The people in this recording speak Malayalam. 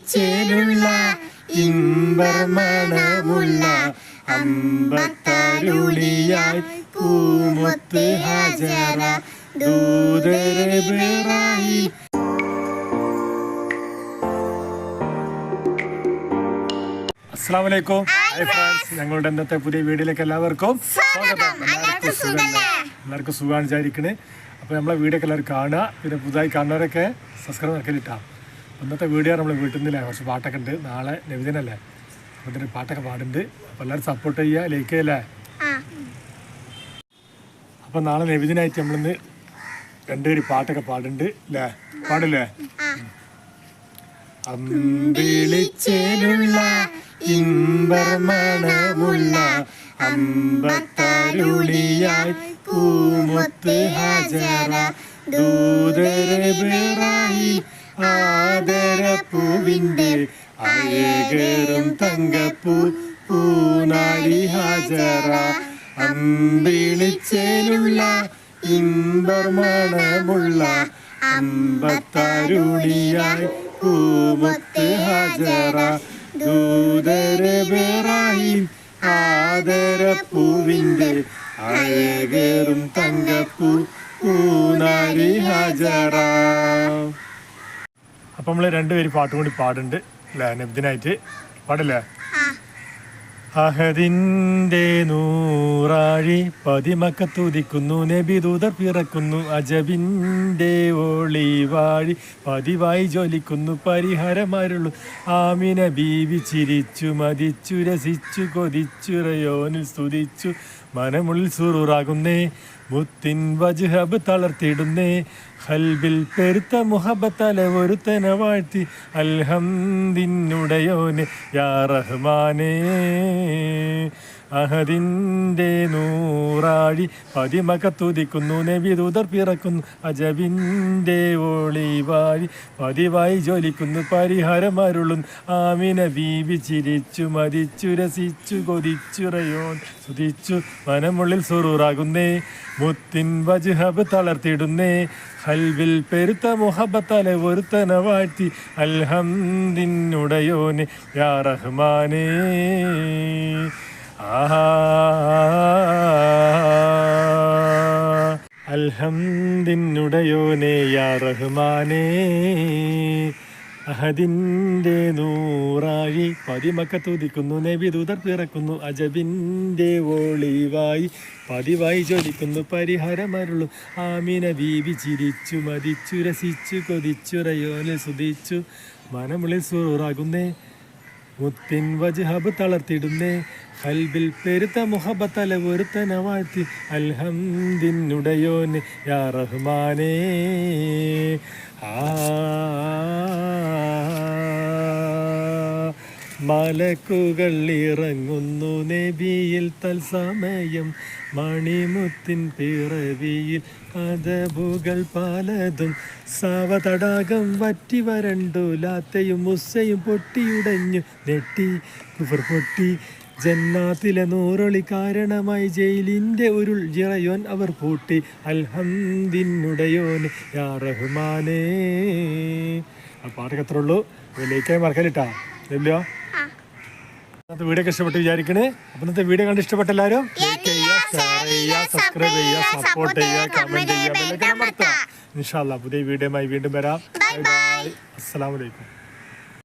അമ്പിളിച്ചേലുള്ള ഇമ്പർമണമുള്ള അമ്പത്തരുളിയായി പൂമൊത്ത് ഹാജര. ദൂതരബിറായി അസ്സാം വലൈക്കും ഹായ് ഫ്രണ്ട്സ് ഞങ്ങളുടെ ഇന്നത്തെ പുതിയ വീഡിയോയിലേക്ക് എല്ലാവർക്കും സ്വാഗതം. എല്ലാവർക്കും സുഖം എല്ലാവർക്കും സുഖമാണ് വിചാരിക്കണേ. അപ്പോൾ നമ്മളെ വീഡിയോ ഒക്കെ എല്ലാവരും കാണുക. പിന്നെ പുതുതായി കാണുന്നവരൊക്കെ സബ്സ്ക്രൈബ് നടക്കലിട്ടാ. ഇന്നത്തെ വീഡിയോ നമ്മൾ വീട്ടിൽ നിന്നില്ല കുറച്ച് പാട്ടൊക്കെ ഉണ്ട് നാളെ നബിദിനല്ലേ? അപ്പോൾ ഇതിന് പാട്ടൊക്കെ പാടുന്നുണ്ട് അപ്പോൾ എല്ലാവരും സപ്പോർട്ട് ചെയ്യുക ലൈക്ക് ചെയ്യല്ലേ? അപ്പോൾ നാളെ നബിദിനായിട്ട് നമ്മളിന്ന് രണ്ടുപേര് പാട്ടൊക്കെ പാടുന്നുണ്ട് അല്ലേ പാടില്ലേ? അമ്പിളിച്ചേലുള്ള ഇമ്പർമണമുള്ള അമ്പത്തരുളിയായി പൂമൊത്ത് ഹാജര. ദൂതരബിറായി ആദരപ്പൂവിന്റെ അഴകേറും തങ്കപ്പൂ പൂനാരി ഹാജറ അമ്പിളിച്ചേലുള്ള ഇമ്പർമണമുള്ള അമ്പത്താരുണിയായി പൂമത്ത് ഹാജറ. ദൂതരബിറാഹിം ആദരപ്പൂവിന്റെ അഴകേറും തങ്കപ്പൂ പൂനാരി ഹാജറ. അപ്പം നമ്മൾ രണ്ടുപേര് പാട്ടും കൂടി പാടുണ്ട് അല്ലേ നബ്ദിനായിട്ട്? പാടില്ലേ? അഹദിന്റെ നൂറാഴി പതിമക്കത്തുദിക്കുന്നു നബി ദൂതർ പിറക്കുന്നു അജബിന്റെ ഒളിവാഴി പതിവായി ജോലിക്കുന്നു പരിഹാരമാരുള്ളു. ആമിന ബീവി ചിരിച്ചു മതിച്ചു രസിച്ചു കൊതിച്ചു റയോനിൽ സ്തുതിച്ചു മനമുള്ളിൽ സുറൂറാകുന്നേ മുത്തിൻ വജ്ഹബ് തളർത്തിടുന്നേ ഹൽബിൽ പെരുത്ത മുഹബത്തല ഒരുത്തന വാഴ്ത്തി അൽഹംദിനുടയോന് യാ റഹ്മാനേ. അഹദിന്റെ നൂറാഴി പതിമകത്തുതിക്കുന്നു നെവിതുതർ പിറക്കുന്നു അജബിന്റെ ഒളിവാഴി പതിവായി ജോലിക്കുന്നു പരിഹാരമരുളും ആമിന ബീവി ചിരിച്ചു മതിച്ചു രസിച്ചു കൊതിച്ചുറയോൻ സ്തുതിച്ചു വനമുള്ളിൽ സുറൂറാകുന്നേ. മുത്തിൻ വജുഹബ് തളർത്തിടുന്നേ. ഹൽവിൽ പെരുത്ത മുഹബത്തല ഒരുത്തന വാഴ്ത്തി. അൽഹംദിനുടയോനെ യാ റഹ്മാനേ. അൽഹംദിനുടയോനെ യാ റഹ്മാനേ. അഹദിന്റെ നൂറാഴി പതിമക്കത്തുദിക്കുന്നു നബി ദൂതർ പിറക്കുന്നു. അജബിന്റെ ഒളിവായി പതിവായി ചൊലിക്കുന്നു പരിഹാരമരുള്ളു ആമിന ബീവി ചിരിച്ചു മതിച്ചു രസിച്ചു കൊതിച്ചു റയോനെ സുതിച്ചു മനമുള്ളിൽ സൂറാകുന്നേ മുത്തിൻ വജ്ഹബ് തളർത്തിടുന്നേ. ഹൽബിൽ പെരുത്ത മുഹബത്തല ഒരുത്തന വാഴ്ത്തി. അൽഹംദിനുടയോന് യാ റഹ്മാനേ. മലക്കുകൾ ഇറങ്ങുന്നു നബിയിൽ തൽസമയം മണിമുത്തിൻ പിറവിയിൽ കഥബുകൾ പലതും. സാവതടാകം വറ്റി വരണ്ടു ലാത്തയും മുസ്സയും പൊട്ടിയുടഞ്ഞു. നെട്ടി കുഫർ പൊട്ടി ജന്നാത്തിലെ നൂറൊളി കാരണമായി ജയിലിന്റെ ഒരു ജിറയോൻ അവർ പൂട്ടി. അൽഹംദിനുടയോൻ യാ റഹ്മാനേ. ആ പാട്ടൊക്കെ എത്ര ഉള്ളൂ? ലൈക്കായി മറക്കലിട്ടാ. ഇല്ലയോ ഇന്നത്തെ വീഡിയോ ഒക്കെ ഇഷ്ടപ്പെട്ട് വിചാരിക്കണേ. അപ്പം ഇന്നത്തെ വീഡിയോ കണ്ട് ഇഷ്ടപ്പെട്ട എല്ലാവരും ലൈക്ക് ചെയ്യുക ഷെയർ ചെയ്യുക സബ്സ്ക്രൈബ് ചെയ്യുക സപ്പോർട്ട് ചെയ്യുക കമന്റ് ചെയ്യുക അമർത്തുക. ഇൻഷാല്ലാ പുതിയ വീഡിയോയുമായി വീണ്ടും വരാം. ബൈ ബൈ അസ്സലാമു അലൈക്കും.